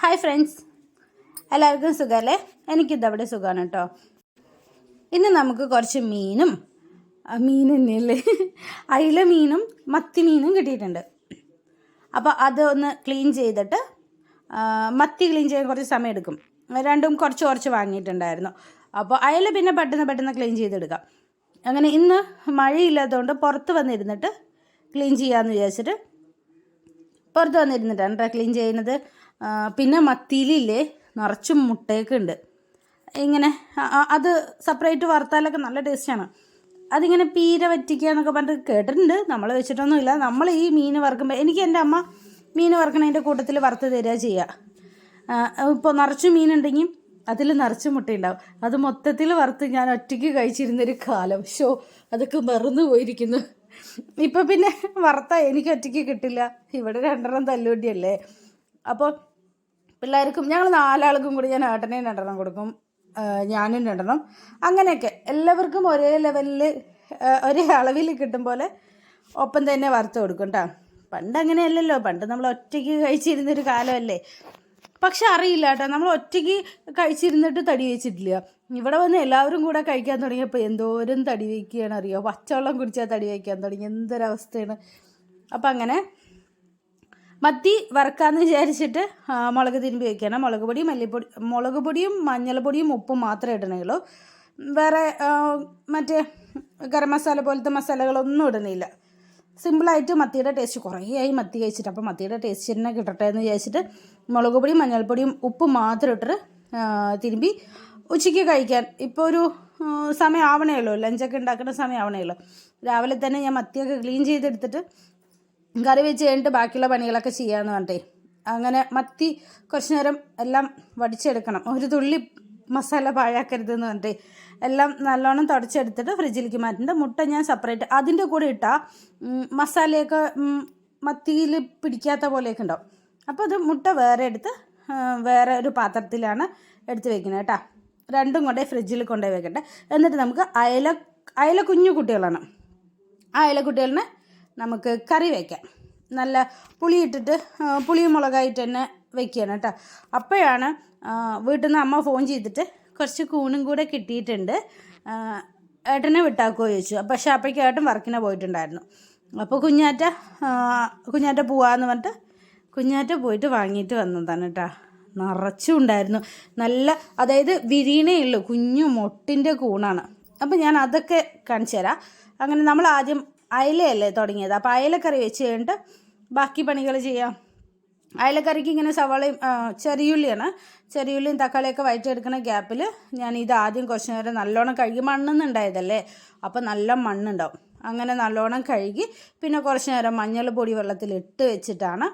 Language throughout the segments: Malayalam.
ഹായ് ഫ്രണ്ട്സ് എല്ലാവർക്കും സുഖമല്ലേ എനിക്കിതവിടെ സുഖമാണ് കേട്ടോ. ഇന്ന് നമുക്ക് കുറച്ച് മീനും മീൻ തന്നെയല്ലേ? അയില മീനും മത്തി മീനും കിട്ടിയിട്ടുണ്ട്. അപ്പോൾ അത് ഒന്ന് ക്ലീൻ ചെയ്തിട്ട് മത്തി ക്ലീൻ ചെയ്യാൻ കുറച്ച് സമയം എടുക്കും. രണ്ടും കുറച്ച് കുറച്ച് വാങ്ങിയിട്ടുണ്ടായിരുന്നു. അപ്പോൾ അയില പിന്നെ പെട്ടെന്ന് പെട്ടെന്ന് ക്ലീൻ ചെയ്തെടുക്കാം. അങ്ങനെ ഇന്ന് മഴയില്ലാത്തതുകൊണ്ട് പുറത്ത് വന്നിരുന്നിട്ട് ക്ലീൻ ചെയ്യാമെന്ന് വിചാരിച്ചിട്ട് പുറത്ത് വന്നിരുന്നിട്ടാണ് കേട്ടോ ക്ലീൻ ചെയ്യുന്നത്. പിന്നെ മത്തിയിലില്ലേ നിറച്ചും മുട്ടയൊക്കെ ഉണ്ട് ഇങ്ങനെ അത് സെപ്പറേറ്റ് വറുത്താലൊക്കെ നല്ല ടേസ്റ്റാണ് അതിങ്ങനെ പീര വറ്റിക്കുക എന്നൊക്കെ പറഞ്ഞിട്ട് കേട്ടിട്ടുണ്ട്. നമ്മൾ വെച്ചിട്ടൊന്നുമില്ല. നമ്മൾ ഈ മീൻ വറുക്കുമ്പോൾ എനിക്ക് എന്റെ അമ്മ മീൻ വറുക്കണതിന്റെ കൂട്ടത്തിൽ വറുത്ത് തരിക ചെയ്യുക ഇപ്പോൾ നിറച്ച് മീനുണ്ടെങ്കിൽ അതിൽ നിറച്ച് മുട്ടയുണ്ടാവും. അത് മൊത്തത്തിൽ വറുത്ത് ഞാൻ ഒറ്റയ്ക്ക് കഴിച്ചിരുന്നൊരു കാലം. ഷോ അതൊക്കെ മറന്നു പോയിരിക്കുന്നു. ഇപ്പം പിന്നെ വറുത്ത എനിക്ക് ഒറ്റയ്ക്ക് കിട്ടില്ല. ഇവിടെ രണ്ടെണ്ണം തല്ലുവണ്ടിയല്ലേ അപ്പോൾ പിള്ളേർക്കും ഞങ്ങൾ നാലാൾക്കും കൂടി ഞാൻ ഏട്ടനെയും രണ്ടെണ്ണം കൊടുക്കും ഞാനും രണ്ടെണ്ണം. അങ്ങനെയൊക്കെ എല്ലാവർക്കും ഒരേ ലെവലിൽ ഒരേ അളവിൽ കിട്ടും പോലെ ഒപ്പം തന്നെ വറുത്ത് കൊടുക്കും കേട്ടോ പണ്ട് അങ്ങനെയല്ലല്ലോ പണ്ട് നമ്മൾ ഒറ്റയ്ക്ക് കഴിച്ചിരുന്നൊരു കാലമല്ലേ. പക്ഷെ അറിയില്ല കേട്ടോ നമ്മൾ ഒറ്റയ്ക്ക് കഴിച്ചിരുന്നിട്ട് തടി വെച്ചിട്ടില്ല. ഇവിടെ വന്ന് എല്ലാവരും കൂടെ കഴിക്കാൻ തുടങ്ങിയപ്പോൾ എന്തോരം തടി വയ്ക്കുകയാണ് അറിയോ? പച്ചവെള്ളം കുടിച്ചാൽ തടി വയ്ക്കാൻ തുടങ്ങി എന്തൊരവസ്ഥയാണ്. അപ്പം അങ്ങനെ മത്തി വറക്കാന്ന് വിചാരിച്ചിട്ട് മുളക് തിരുമ്പി വയ്ക്കണം മുളക് പൊടി മല്ലിപ്പൊടി മുളക് പൊടിയും മഞ്ഞൾപ്പൊടിയും ഉപ്പും മാത്രമേ ഇടണുള്ളൂ വേറെ മറ്റേ ഗരം മസാല പോലത്തെ മസാലകളൊന്നും ഇടുന്നില്ല. സിമ്പിളായിട്ട് മത്തിയുടെ ടേസ്റ്റ് കുറേ ആയി മത്തി കഴിച്ചിട്ട്. അപ്പോൾ മത്തിയുടെ ടേസ്റ്റ് തന്നെ കിട്ടട്ടെ എന്ന് വിചാരിച്ചിട്ട് മുളക് പൊടിയും മഞ്ഞൾപ്പൊടിയും ഉപ്പ് മാത്രം ഇട്ടിട്ട് തിരുമ്പി ഉച്ചയ്ക്ക് കഴിക്കാൻ. ഇപ്പോൾ ഒരു സമയം ആവണേ ഉള്ളൂ. ലഞ്ചൊക്കെ ഉണ്ടാക്കുന്ന സമയം ആവണേ ഉള്ളൂ. രാവിലെ തന്നെ ഞാൻ മത്തിയൊക്കെ ക്ലീൻ ചെയ്തെടുത്തിട്ട് കറി വെച്ച് കഴിഞ്ഞിട്ട് ബാക്കിയുള്ള പണികളൊക്കെ ചെയ്യാമെന്ന് പറഞ്ഞിട്ടേ. അങ്ങനെ മത്തി കുറച്ച് നേരം എല്ലാം വടിച്ചെടുക്കണം. ഒരു തുള്ളി മസാല പാഴാക്കരുതെന്ന് പറഞ്ഞിട്ട്. എല്ലാം നല്ലോണം തുടച്ചെടുത്തിട്ട് ഫ്രിഡ്ജിലേക്ക് മാറ്റുന്നുണ്ട് മുട്ട ഞാൻ സെപ്പറേറ്റ് അതിന്റെ കൂടെ ഇട്ടാൽ മസാലയൊക്കെ മത്തിയിൽ പിടിക്കാത്ത പോലെയൊക്കെ ഉണ്ടാവും. അപ്പോൾ അത് മുട്ട വേറെ എടുത്ത് വേറെ ഒരു പാത്രത്തിലാണ് എടുത്ത് വെക്കുന്നത് കേട്ടോ. രണ്ടും കൊണ്ടേ ഫ്രിഡ്ജിൽ കൊണ്ടുപോയി വെക്കട്ടെ എന്നിട്ട് നമുക്ക് അയല അയല കുഞ്ഞു കുട്ടികളാണ്. ആ ഇലക്കുട്ടികളിനെ നമുക്ക് കറി വയ്ക്കാം നല്ല പുളിയിട്ടിട്ട് പുളിയും മുളകായിട്ട് തന്നെ വെക്കുകയാണ് കേട്ടോ. അപ്പോഴാണ് വീട്ടിൽ നിന്ന് അമ്മ ഫോൺ ചെയ്തിട്ട് കുറച്ച് കൂണും കൂടെ കിട്ടിയിട്ടുണ്ട്. ഏട്ടനെ വിട്ടാക്കുകയോ ചോദിച്ചു. പക്ഷേ അപ്പോഴേക്കും ഏട്ടൻ വർക്കിന് പോയിട്ടുണ്ടായിരുന്നു. അപ്പോൾ കുഞ്ഞാറ്റ കുഞ്ഞാറ്റ പോവാന്ന് പറഞ്ഞിട്ട് കുഞ്ഞാറ്റ പോയിട്ട് വാങ്ങിയിട്ട് വന്നതാണ് കേട്ടോ. നിറച്ചുണ്ടായിരുന്നു നല്ല അതായത് വിരീണേ കുഞ്ഞു മൊട്ടിന്റെ കൂണാണ്. അപ്പം ഞാൻ അതൊക്കെ കാണിച്ചു തരാം അങ്ങനെ നമ്മൾ ആദ്യം അയലയല്ലേ തുടങ്ങിയത്? അപ്പോൾ അയലക്കറി വെച്ച് കഴിഞ്ഞിട്ട് ബാക്കി പണികൾ ചെയ്യാം. അയലക്കറിക്ക് ഇങ്ങനെ സവാളയും ചെറിയുള്ളിയാണ്. ചെറിയുള്ളിയും തക്കാളിയൊക്കെ വയറ്റിയെടുക്കുന്ന ഗ്യാപ്പിൽ ഞാൻ ഇത് ആദ്യം കുറച്ച് നേരം നല്ലോണം കഴുകി മണ്ണെന്നുണ്ടായതല്ലേ? അപ്പോൾ നല്ല മണ്ണുണ്ടാവും. അങ്ങനെ നല്ലോണം കഴുകി പിന്നെ കുറച്ച് നേരം മഞ്ഞൾ പൊടി വെള്ളത്തിൽ ഇട്ട് വെച്ചിട്ടാണ്.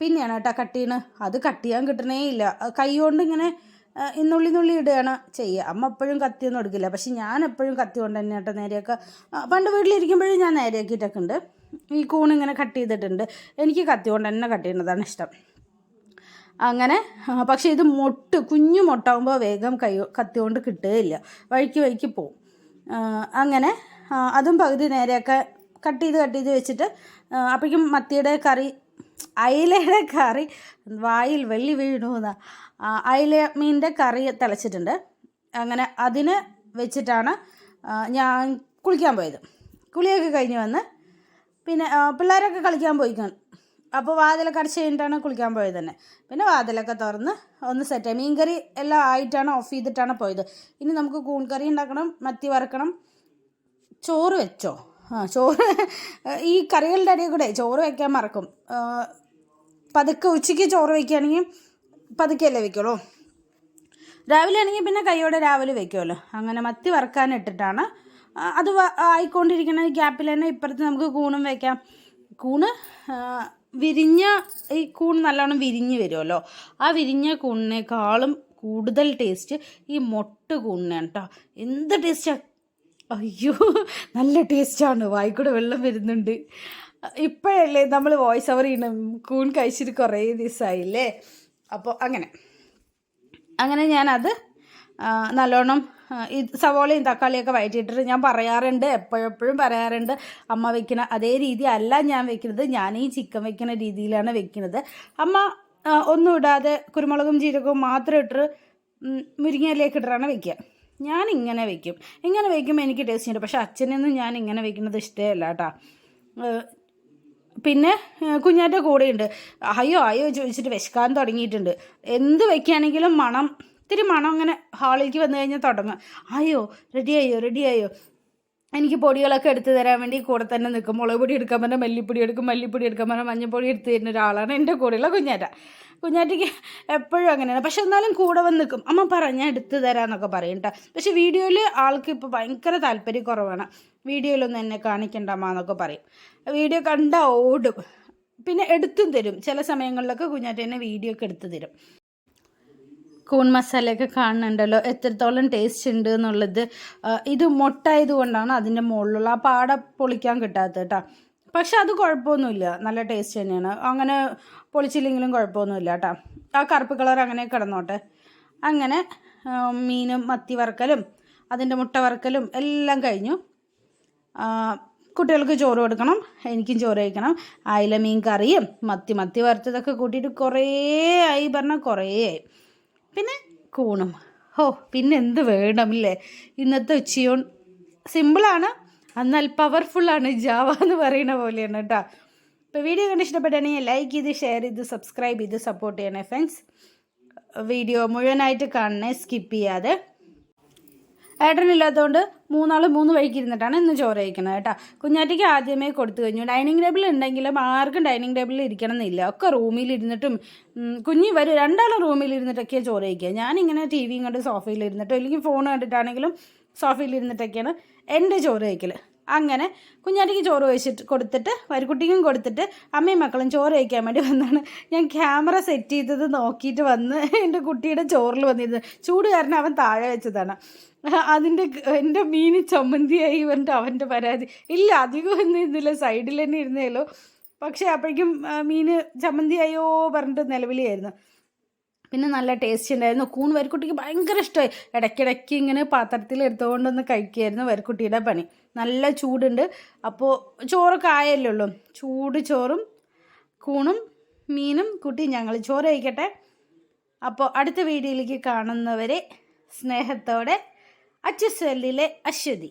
പിന്നെയാണ് കേട്ടോ കട്ട് ചെയ്യണ അത് കട്ട് ചെയ്യാൻ കിട്ടണേ ഇല്ല. കൈ കൊണ്ട് ഇങ്ങനെ ഇന്നുള്ളി നുള്ളി ഇടുകയാണ് ചെയ്യുക. അമ്മ എപ്പോഴും കത്തിയൊന്നും എടുക്കില്ല. പക്ഷെ ഞാൻ എപ്പോഴും കത്തി കൊണ്ട് തന്നെ കേട്ടോ നേരെയൊക്കെ പണ്ട് വീട്ടിലിരിക്കുമ്പോഴും ഞാൻ നേരെയാക്കിയിട്ടൊക്കെ ഉണ്ട്. ഈ കൂൺ ഇങ്ങനെ കട്ട് ചെയ്തിട്ടുണ്ട്. എനിക്ക് കത്തി കൊണ്ട് തന്നെ കട്ട് ചെയ്യുന്നതാണ് ഇഷ്ടം. അങ്ങനെ പക്ഷേ ഇത് മൊട്ട് കുഞ്ഞു മൊട്ടാകുമ്പോൾ വേഗം കൈ കത്തി കൊണ്ട് കിട്ടുകയില്ല. വഴിക്ക് വഴിക്ക് പോവും. അങ്ങനെ അതും പകുതി നേരെയൊക്കെ കട്ട് ചെയ്ത് കട്ട് ചെയ്ത് വെച്ചിട്ട് അപ്പോഴേക്കും മത്തിയുടെ കറി അയിലയുടെ കറി വായിൽ വെള്ളി വീണു എന്നാ. അയില മീനിന്റെ കറി തിളച്ചിട്ടുണ്ട്. അങ്ങനെ അതിന് വെച്ചിട്ടാണ് ഞാൻ കുളിക്കാൻ പോയത്. കുളിയൊക്കെ കഴിഞ്ഞ് വന്ന് പിന്നെ പിള്ളേരൊക്കെ കളിക്കാൻ പോയിക്കാണ്. അപ്പോൾ വാതിലൊക്കെ അടച്ച് കഴിഞ്ഞിട്ടാണ് കുളിക്കാൻ പോയത് തന്നെ. പിന്നെ വാതിലൊക്കെ തുറന്ന് ഒന്ന് സെറ്റ് മീൻ കറി എല്ലാം ആയിട്ടാണ് ഓഫ് ചെയ്തിട്ടാണ് പോയത്. ഇനി നമുക്ക് കൂൺ കറി ഉണ്ടാക്കണം മത്തി വറക്കണം. ചോറ് വെച്ചോ? ആ ചോറ് ഈ കറികളുടെ ഇടയിൽ കൂടെ ചോറ് വയ്ക്കാൻ മറക്കും. പതുക്കെ ഉച്ചയ്ക്ക് ചോറ് വയ്ക്കുകയാണെങ്കിൽ പതുക്കെയല്ലേ വയ്ക്കുള്ളൂ. രാവിലെ ആണെങ്കിൽ പിന്നെ കൈയോടെ രാവിലെ വയ്ക്കുമല്ലോ. അങ്ങനെ മത്തി വറുക്കാൻ ഇട്ടിട്ടാണ്. അത് ആയിക്കൊണ്ടിരിക്കുന്ന ഗ്യാപ്പിൽ തന്നെ ഇപ്പുറത്ത് നമുക്ക് കൂണും വയ്ക്കാം. കൂണ് വിരിഞ്ഞ ഈ കൂൺ നല്ലോണം വിരിഞ്ഞ് വരുമല്ലോ. ആ വിരിഞ്ഞ കൂണിനേക്കാളും കൂടുതൽ ടേസ്റ്റ് ഈ മൊട്ട് കൂണിനാണ് കേട്ടോ എന്ത് ടേസ്റ്റാണ് അയ്യോ നല്ല ടേസ്റ്റാണ്. വായിക്കൂടെ വെള്ളം വരുന്നുണ്ട്. ഇപ്പോഴല്ലേ നമ്മൾ വോയിസ് ഓവർ ചെയ്യണം കൂൺ കഴിച്ചിട്ട് കുറേ ദിവസമായില്ലേ അപ്പോൾ അങ്ങനെ. അങ്ങനെ ഞാനത് നല്ലോണം ഈ സവോളയും തക്കാളിയൊക്കെ വഴറ്റിയിട്ടിട്ട് ഞാൻ പറയാറുണ്ട് എപ്പോഴെപ്പോഴും പറയാറുണ്ട്. അമ്മ വെക്കുന്ന അതേ രീതി അല്ല ഞാൻ വെക്കുന്നത് ഞാൻ ഈ ചിക്കൻ വെക്കുന്ന രീതിയിലാണ് വെക്കുന്നത് അമ്മ ഒന്നും ഇടാതെ കുരുമുളകും ജീരകവും മാത്രം ഇട്ട് മുരിങ്ങയിലേക്ക് ഇട്ടിട്ടാണ് വെക്കുക. ഞാൻ ഇങ്ങനെ വെക്കും. ഇങ്ങനെ വെക്കുമ്പോൾ എനിക്ക് ടേസ്റ്റ് ഉണ്ട്. പക്ഷേ അച്ഛനൊന്നും ഞാൻ ഇങ്ങനെ വെക്കുന്നത് ഇഷ്ടമല്ല കേട്ടോ. പിന്നെ കുഞ്ഞാറ്റ കൂടെയുണ്ട് അയ്യോ അയ്യോ ചോദിച്ചിട്ട് വിശക്കാൻ തുടങ്ങിയിട്ടുണ്ട്. എന്ത് വെക്കുകയാണെങ്കിലും മണം ഇത്തിരി മണം അങ്ങനെ ഹാളിലേക്ക് വന്നു കഴിഞ്ഞാൽ തുടങ്ങും. അയ്യോ റെഡിയായോ റെഡിയായോ എനിക്ക് പൊടികളൊക്കെ എടുത്തു തരാൻ വേണ്ടി കൂടെ തന്നെ നിൽക്കും. മുളക് പൊടി എടുക്കാൻ പറഞ്ഞാൽ മല്ലിപ്പൊടി എടുക്കും. മല്ലിപ്പൊടി എടുക്കാൻ പറഞ്ഞാൽ മഞ്ഞൾപ്പൊടി എടുത്തു തരുന്ന ഒരാളാണ് എന്റെ കൂടെയുള്ള കുഞ്ഞാറ്റ. കുഞ്ഞാറ്റയ്ക്ക് എപ്പോഴും അങ്ങനെയാണ്. പക്ഷെ എന്നാലും കൂടെ വന്ന് നിൽക്കും. അമ്മ പറ ഞാൻ എടുത്തു തരാമെന്നൊക്കെ പറയും കേട്ടോ. പക്ഷെ വീഡിയോയിൽ ആൾക്ക് ഇപ്പോൾ ഭയങ്കര താല്പര്യം കുറവാണ്. വീഡിയോയിലൊന്നും എന്നെ കാണിക്കണ്ട അമ്മ എന്നൊക്കെ പറയും. വീഡിയോ കണ്ടാൽ ഓടും. പിന്നെ എടുത്തും തരും. ചില സമയങ്ങളിലൊക്കെ കുഞ്ഞാറ്റ എന്നെ വീഡിയോ ഒക്കെ എടുത്തു തരും. കൂൺ മസാലയൊക്കെ കാണുന്നുണ്ടല്ലോ. എത്രത്തോളം ടേസ്റ്റ് ഉണ്ട് എന്നുള്ളത്. ഇത് മുട്ടായത് കൊണ്ടാണ് അതിന്റെ മുകളിലുള്ള ആ പാട പൊളിക്കാൻ കിട്ടാത്തത് കേട്ടോ. പക്ഷെ അത് കുഴപ്പമൊന്നുമില്ല. നല്ല ടേസ്റ്റ് തന്നെയാണ്. അങ്ങനെ പൊളിച്ചില്ലെങ്കിലും കുഴപ്പമൊന്നുമില്ല കേട്ടോ. ആ കറുപ്പ് കളർ അങ്ങനെ കിടന്നോട്ടെ. അങ്ങനെ മീനും മത്തി വറുക്കലും അതിന്റെ മുട്ട വറുക്കലും എല്ലാം കഴിഞ്ഞു. കുട്ടികൾക്ക് ചോറ് കൊടുക്കണം. എനിക്കും ചോറ് കഴിക്കണം. അയില മീൻ കറിയും മത്തി മത്തി വറുത്തതൊക്കെ കൂട്ടിയിട്ട് കുറേ ആയി പറഞ്ഞാൽ കുറേ ആയി. പിന്നെ കൂണും. ഓ പിന്നെ എന്ത് വേണം അല്ലേ ഇന്നത്തെ ഉച്ചയൂൺ സിമ്പിളാണ് എന്നാൽ പവർഫുള്ളാണ് ജാവ എന്ന് പറയുന്ന പോലെയാണ് കേട്ടോ. ഇപ്പോൾ വീഡിയോ കണ്ട് ഇഷ്ടപ്പെട്ടാണെങ്കിൽ ലൈക്ക് ചെയ്ത് ഷെയർ ചെയ്ത് സബ്സ്ക്രൈബ് ചെയ്ത് സപ്പോർട്ട് ചെയ്യണേ ഫ്രണ്ട്സ് വീഡിയോ മുഴുവനായിട്ട് കാണണേ സ്കിപ്പ് ചെയ്യാതെ. ഏട്ടനില്ലാത്തതുകൊണ്ട് മൂന്നാൾ മൂന്ന് വഴിക്ക് ഇരുന്നിട്ടാണ് ഇന്ന് ചോറ് കഴിക്കുന്നത് കേട്ടോ. കുഞ്ഞാറ്റയ്ക്ക് ആദ്യമേ കൊടുത്തു കഴിഞ്ഞു. ഡൈനിങ് ടേബിൾ ഉണ്ടെങ്കിലും ആർക്കും ഡൈനിങ് ടേബിളിൽ ഇരിക്കണം എന്നില്ല ഒക്കെ റൂമിൽ ഇരുന്നിട്ടും കുഞ്ഞി വരും രണ്ടാളും റൂമിൽ ഇരുന്നിട്ടൊക്കെയാണ് ചോറ് കഴിക്കുക. ഞാനിങ്ങനെ ടി വിയും കണ്ട് സോഫയിൽ ഇരുന്നിട്ടോ അല്ലെങ്കിൽ ഫോൺ കണ്ടിട്ടാണെങ്കിലും സോഫയിൽ ഇരുന്നിട്ടൊക്കെയാണ് എന്റെ ചോറ് കഴിക്കൽ അങ്ങനെ കുഞ്ഞാറ്റിക്ക് ചോറ് കഴിച്ചിട്ട് കൊടുത്തിട്ട് വരിക്കുട്ടിക്കും കൊടുത്തിട്ട് അമ്മയും മക്കളും ചോറ് കഴിക്കാൻ വേണ്ടി വന്നാണ്. ഞാൻ ക്യാമറ സെറ്റ് ചെയ്തത് നോക്കിയിട്ട് വന്ന് എന്റെ കുട്ടിയുടെ ചോറിൽ വന്നിരുന്നത്. ചൂട് കാരണം അവൻ താഴെ വെച്ചതാണ്. അതിന്റെ എന്റെ മീൻ ചമ്മന്തിയായി പറഞ്ഞിട്ട് അവന്റെ പരാതി. ഇല്ല അധികം ഒന്നും ഇരുന്നില്ല സൈഡിൽ തന്നെ ഇരുന്നേലോ പക്ഷേ അപ്പോഴേക്കും മീൻ ചമ്മന്തിയായോ പറഞ്ഞിട്ട് നിലവിളിയായിരുന്നു. പിന്നെ നല്ല ടേസ്റ്റ് ഉണ്ടായിരുന്നു. കൂൺ വരിക്കുട്ടിക്ക് ഭയങ്കര ഇഷ്ടമായി ഇടയ്ക്കിടയ്ക്ക് ഇങ്ങനെ പാത്രത്തിൽ എടുത്തുകൊണ്ടൊന്ന് കഴിക്കുമായിരുന്നു വരിക്കുട്ടിയുടെ പണി. നല്ല ചൂടുണ്ട്. അപ്പോൾ ചോറൊക്കെ ആയല്ലേ ഉള്ളൂ. ചൂട് ചോറും കൂണും മീനും കുട്ടിയും ഞങ്ങൾ ചോറ് കഴിക്കട്ടെ. അപ്പോൾ അടുത്ത വീഡിയോയിലേക്ക് കാണുന്നവരെ സ്നേഹത്തോടെ അച്ചുസെല്ലിലെ അശ്വതി.